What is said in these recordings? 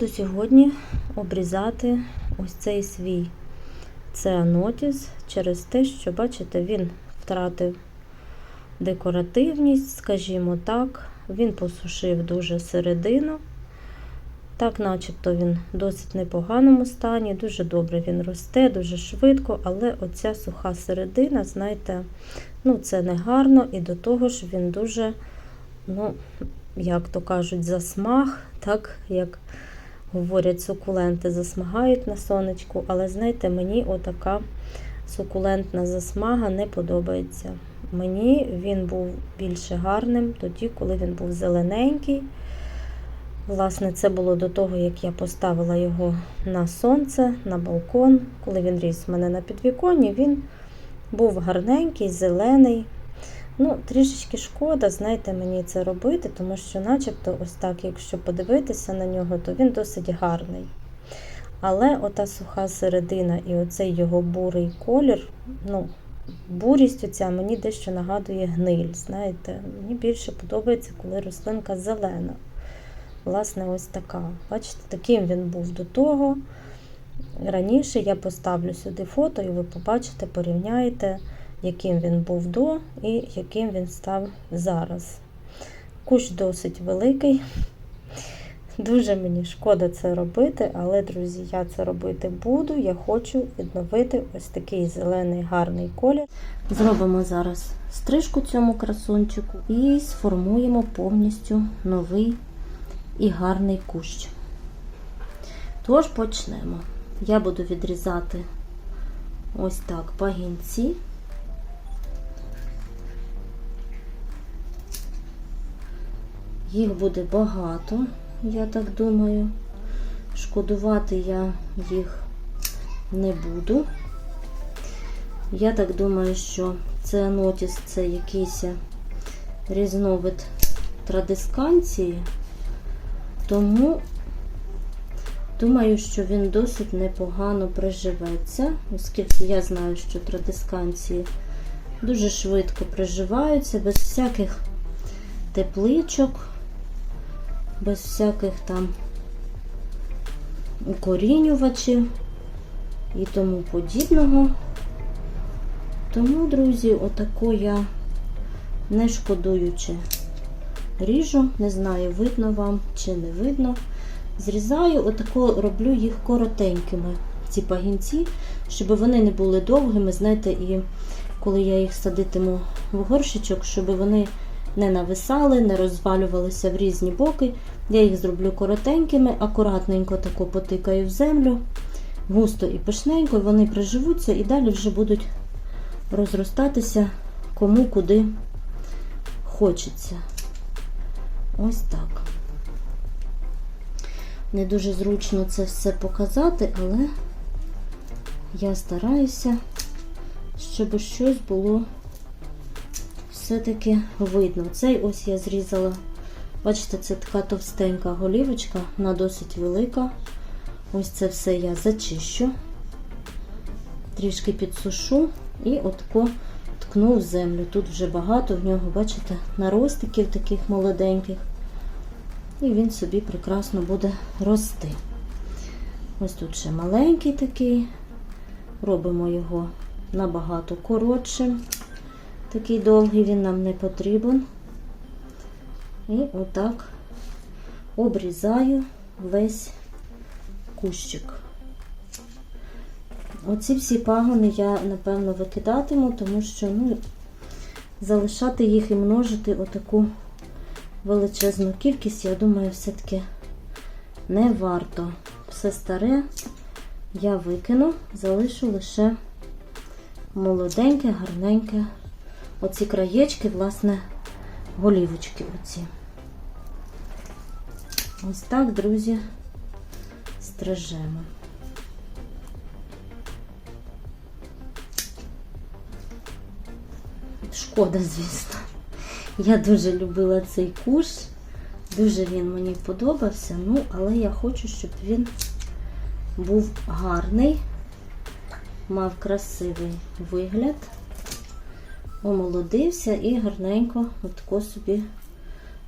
буду сьогодні обрізати ось цей свій цианотіс через те, що, бачите, він втратив декоративність, скажімо так. Він посушив дуже середину. Так, начебто він в досить непоганому стані, дуже добре він росте, дуже швидко, але оця суха середина, знаєте, ну це не гарно, і до того ж він дуже, ну, як то кажуть, засмаг, так як говорять, сукуленти засмагають на сонечку, але знаєте, мені отака сукулентна засмага не подобається. Мені він був більше гарним тоді, коли він був зелененький. Власне, це було до того, як я поставила його на сонце, на балкон. Коли він ріс в мене на підвіконні, він був гарненький, зелений. Ну, трішечки шкода, знаєте, мені це робити, тому що, начебто, ось так, якщо подивитися на нього, то він досить гарний. Але ота суха середина і оцей його бурий колір, ну, бурість оця мені дещо нагадує гниль. Знаєте, мені більше подобається, коли рослинка зелена. Власне, ось така. Бачите, таким він був до того. Раніше я поставлю сюди фото, і ви побачите, порівняєте, яким він був до і яким він став зараз. Кущ досить великий. Дуже мені шкода це робити, але, друзі, я це робити буду. Я хочу відновити ось такий зелений гарний колір. Зробимо зараз стрижку цьому красунчику і сформуємо повністю новий і гарний кущ. Тож почнемо. Я буду відрізати ось так пагінці. Їх буде багато, я так думаю. Шкодувати я їх не буду. Я так думаю, що цианотіс це якийсь різновид традисканції, тому думаю, що він досить непогано приживеться, оскільки я знаю, що традисканції дуже швидко приживаються, без всяких тепличок, без всяких там укорінювачів і тому подібного. Тому, друзі, отако я не шкодуючи ріжу, не знаю, видно вам чи не видно. Зрізаю, отако роблю їх коротенькими, ці пагінці, щоб вони не були довгими, знаєте, і коли я їх садитиму в горщичок, щоб вони не нависали, не розвалювалися в різні боки. Я їх зроблю коротенькими, акуратненько тако потикаю в землю, густо і пишненько, вони приживуться і далі вже будуть розростатися кому куди хочеться. Ось так. Не дуже зручно це все показати, але я стараюся, щоб щось було все-таки видно. Цей ось я зрізала, бачите, це така товстенька голівочка, вона досить велика. Ось це все я зачищу, трішки підсушу і отако ткну в землю. Тут вже багато в нього, бачите, наростиків таких молоденьких. І він собі прекрасно буде рости. Ось тут ще маленький такий. Робимо його набагато коротшим. Такий довгий він нам не потрібен. І отак обрізаю весь кущик. Оці всі пагони я, напевно, викидатиму, тому що ну, залишати їх і множити отаку величезну кількість, я думаю, все-таки не варто. Все старе я викину, залишу лише молоденьке, гарненьке. Оці краєчки, власне, голівочки оці. Ось так, друзі, стрижемо. Шкода, звісно. Я дуже любила цей куш, дуже він мені подобався, ну, але я хочу, щоб він був гарний, мав красивий вигляд, омолодився і гарненько отко собі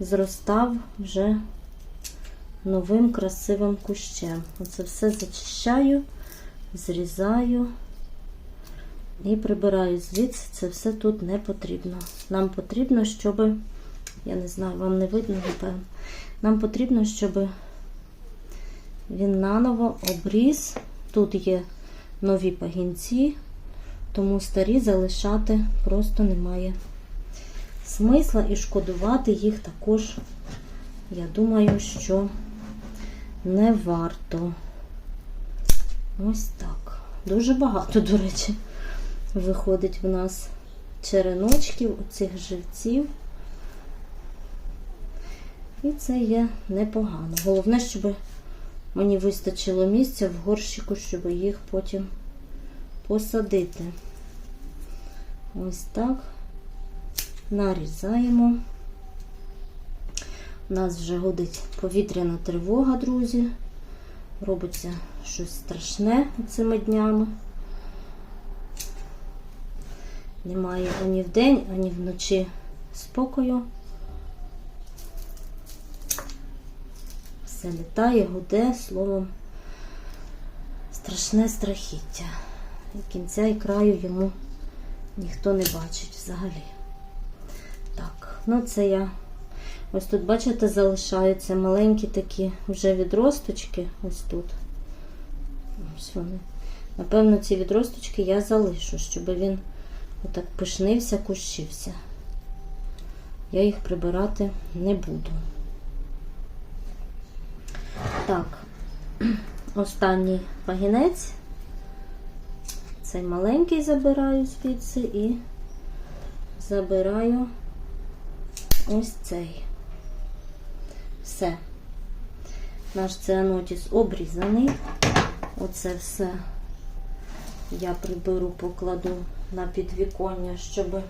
зростав вже новим красивим кущем. Оце все зачищаю, зрізаю і прибираю звідси. Це все тут не потрібно. Нам потрібно, щоб, я не знаю, вам не видно, напевно. Нам потрібно, щоб він наново обріз. Тут є нові пагінці, тому старі залишати просто немає смисла і шкодувати їх також, я думаю, що не варто. Ось так. Дуже багато, до речі, виходить в нас череночків, оцих живців. І це є непогано. Головне, щоб мені вистачило місця в горщику, щоб їх потім посадити. Ось так. Нарізаємо. У нас вже годить повітряна тривога, друзі. Робиться щось страшне цими днями. Немає ані вдень, ані вночі спокою. Все літає, гуде, словом, страшне страхіття. І кінця і краю йому ніхто не бачить взагалі. Так, ну це я. Ось тут, бачите, залишаються маленькі такі вже відросточки. Ось тут. Ось вони. Напевно, ці відросточки я залишу, щоб він отак пишнився, кущився. Я їх прибирати не буду. Так, останній пагінець. Цей маленький забираю звідси і забираю ось цей. Все. Наш цианотіс обрізаний. Оце все я приберу, покладу на підвіконня, щоб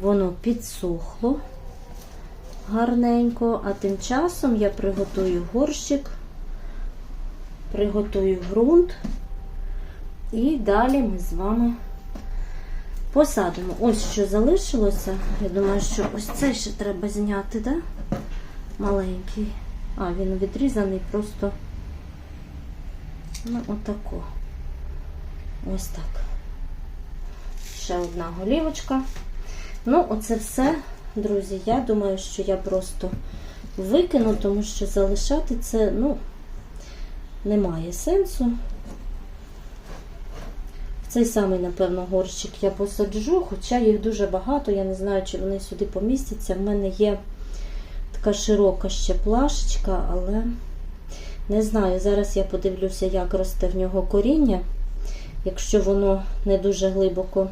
воно підсохло гарненько. А тим часом я приготую горщик, приготую ґрунт. І далі ми з вами посадимо. Ось що залишилося. Я думаю, що ось це ще треба зняти, да? Маленький. А, він відрізаний просто ну, отако. Ось так. Ще одна голівочка. Ну, оце все, друзі, я думаю, що я просто викину, тому що залишати це, ну, немає сенсу. Цей самий, напевно, горщик я посаджу, хоча їх дуже багато, я не знаю, чи вони сюди помістяться. В мене є така широка ще плашечка, але не знаю. Зараз я подивлюся, як росте в нього коріння. Якщо воно не дуже глибоко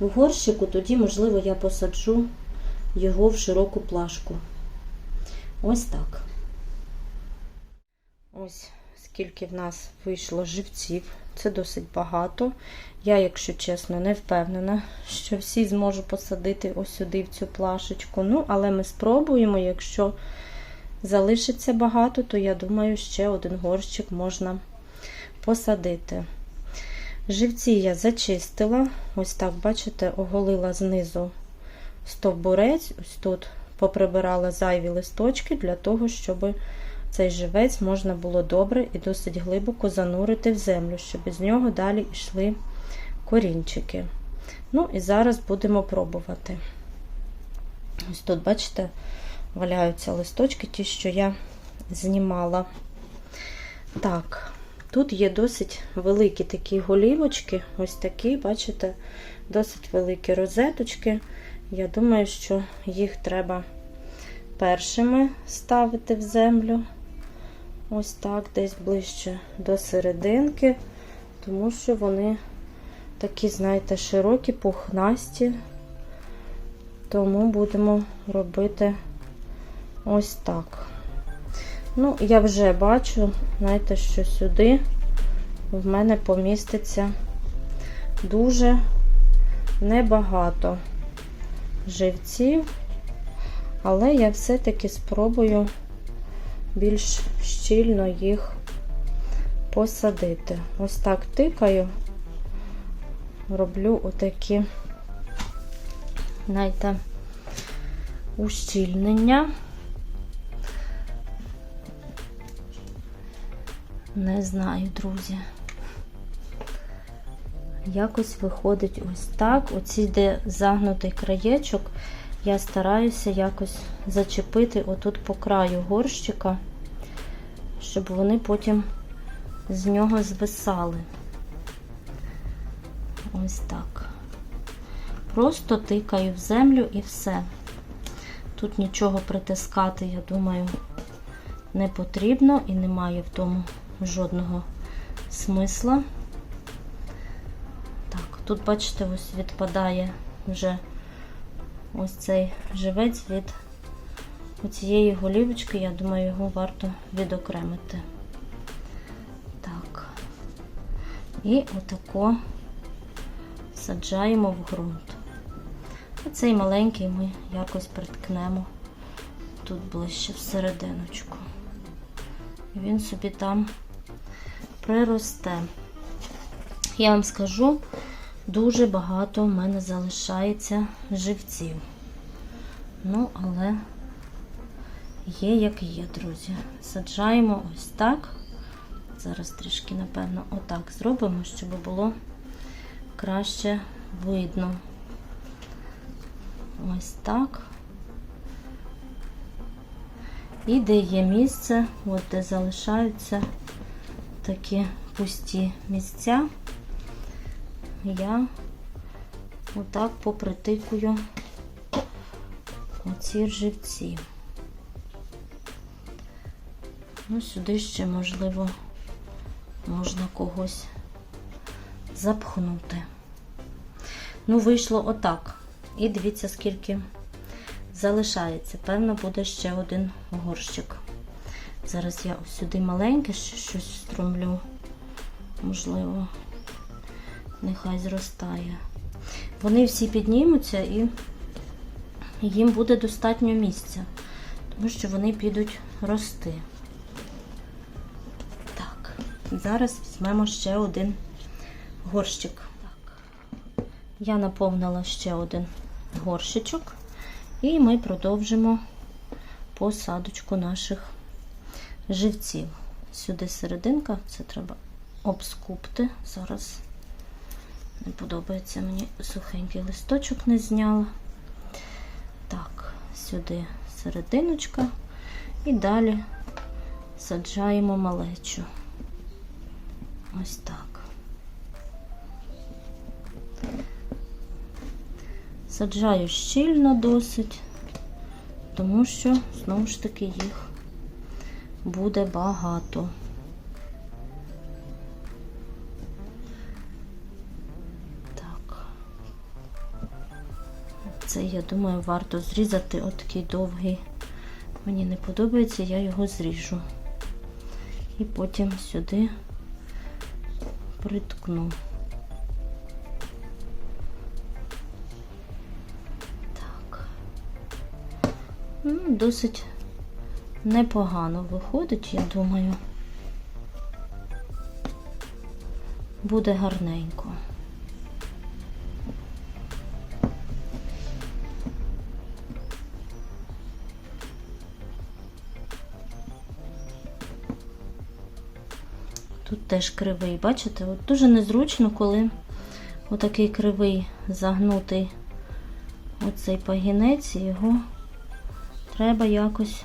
в горщику, тоді, можливо, я посаджу його в широку плашку. Ось так. Ось скільки в нас вийшло живців. Це досить багато. Я, якщо чесно, не впевнена, що всі зможу посадити ось сюди в цю плашечку. Ну, але ми спробуємо. Якщо залишиться багато, то я думаю, ще один горщик можна посадити. Живці я зачистила. Ось так, бачите, оголила знизу стовбурець. Ось тут поприбирала зайві листочки для того, щоб цей живець можна було добре і досить глибоко занурити в землю, щоб з нього далі йшли корінчики. Ну, і зараз будемо пробувати. Ось тут, бачите, валяються листочки, ті, що я знімала. Так, тут є досить великі такі голівочки, ось такі, бачите, досить великі розеточки. Я думаю, що їх треба першими ставити в землю. Ось так, десь ближче до серединки, тому що вони такі, знаєте, широкі, пухнасті. Тому будемо робити ось так. Ну, я вже бачу, знаєте, що сюди в мене поміститься дуже небагато живців, але я все-таки спробую більш щільно їх посадити. Ось так тикаю, роблю отакі, знаєте, ущільнення. Не знаю, друзі. Якось виходить ось так. Оці, де загнутий краєчок, я стараюся якось зачепити отут по краю горщика, щоб вони потім з нього звисали. Ось так. Просто тикаю в землю і все. Тут нічого притискати, я думаю, не потрібно і немає в тому жодного смисла. Так, тут, бачите, ось відпадає вже ось цей живець від цієї голівочки, я думаю, його варто відокремити. Так. І отако саджаємо в ґрунт. А цей маленький ми якось приткнемо тут ближче всерединочку. І він собі там приросте. Я вам скажу, дуже багато в мене залишається живців. Ну, але є, як є, друзі. Саджаємо ось так. Зараз трішки, напевно, отак зробимо, щоб було краще видно. Ось так. І де є місце, от де залишаються такі пусті місця, я отак попритикую оці живці. Ну, сюди ще, можливо, можна когось запхнути. Ну, вийшло отак. І дивіться, скільки залишається. Певно, буде ще один горщик. Зараз я сюди маленьке щось струмлю. Можливо, нехай зростає. Вони всі піднімуться і їм буде достатньо місця, тому що вони підуть рости. Так, зараз візьмемо ще один горщик. Так. Я наповнила ще один горщичок, і ми продовжимо посадочку наших живців. Сюди серединка, це треба обскупти. Зараз не подобається мені сухенький листочок не зняла. Так, сюди серединочка і далі саджаємо малечу. Ось так. Саджаю щільно досить, тому що, знову ж таки, їх буде багато. Це, я думаю, варто зрізати отакий довгий. Мені не подобається, я його зріжу. І потім сюди приткну. Так. Ну, досить непогано виходить, я думаю. Буде гарненько. Теж кривий, бачите? От дуже незручно, коли отакий кривий загнутий оцей пагінець, його треба якось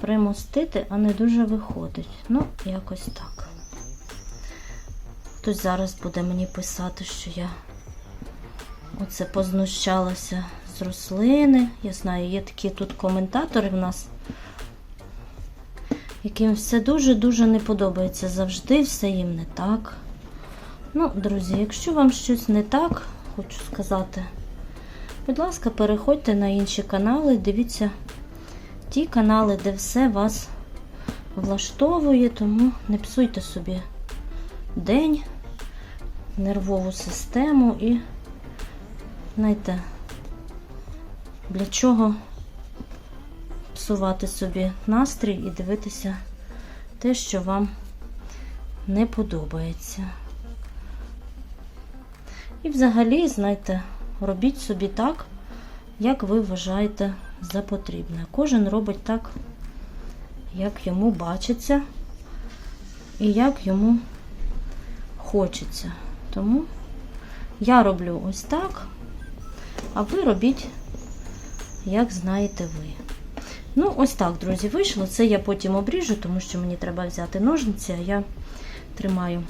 примостити, а не дуже виходить. Ну, якось так. Хтось зараз буде мені писати, що я оце познущалася з рослини. Я знаю, є такі тут коментатори в нас, яким все дуже-дуже не подобається завжди, все їм не так. Ну, друзі, якщо вам щось не так, хочу сказати, будь ласка, переходьте на інші канали, дивіться ті канали, де все вас влаштовує, тому не псуйте собі день, нервову систему і, знаєте, для чого псувати собі настрій і дивитися те, що вам не подобається. І взагалі, знаєте, робіть собі так, як ви вважаєте за потрібне. Кожен робить так, як йому бачиться. і як йому хочеться. Тому я роблю ось так, а ви робіть, як знаєте ви. Ну, ось так, друзі, вийшло. Це я потім обріжу, тому що мені треба взяти ножниці, а я тримаю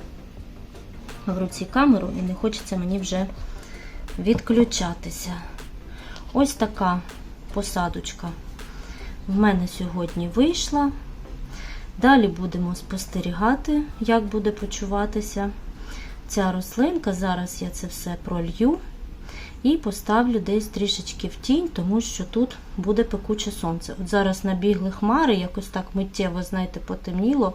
в руці камеру і не хочеться мені вже відключатися. Ось така посадочка в мене сьогодні вийшла. Далі будемо спостерігати, як буде почуватися ця рослинка. Зараз я це все пролью і поставлю десь трішечки в тінь, тому що тут буде пекуче сонце. От зараз набігли хмари, якось так миттєво, знаєте, потемніло.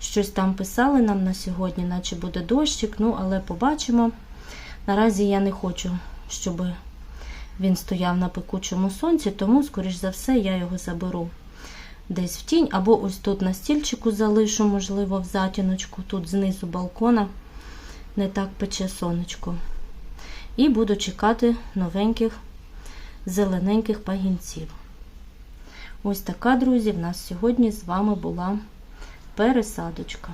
Щось там писали нам на сьогодні, наче буде дощик, ну, але побачимо. Наразі я не хочу, щоб він стояв на пекучому сонці, тому, скоріш за все, я його заберу десь в тінь, або ось тут на стільчику залишу, можливо, в затіночку, тут знизу балкона не так пече сонечко. І буду чекати новеньких зелененьких пагінців. Ось така, друзі, в нас сьогодні з вами була пересадочка.